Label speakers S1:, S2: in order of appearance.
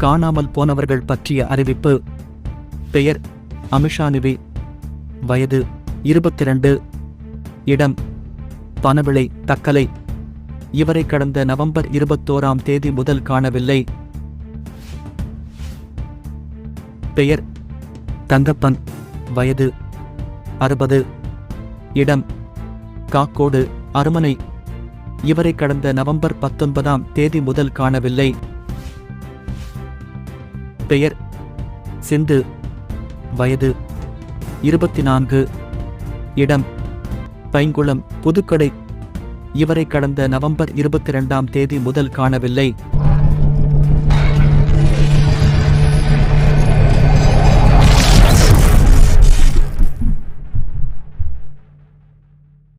S1: காணாமல் போனவர்கள் பற்றிய அறிவிப்பு. பெயர் அமிஷானிவி வயது இருபத்தி ரெண்டு இடம் பனவிளை தக்கலை. இவரை கடந்த நவம்பர் இருபத்தோராம் தேதி முதல் காணவில்லை. பெயர் தங்கப்பன். வயது அறுபது. இடம் காக்கோடு அருமனை. இவரை கடந்த நவம்பர் பத்தொன்பதாம் தேதி முதல் காணவில்லை. பெயர் சிந்து. வயது இருபத்தி நான்கு இடம் பைங்குளம் புதுக்கடை. இவரை கடந்த நவம்பர் இருபத்தி இரண்டாம் தேதி முதல் காணவில்லை.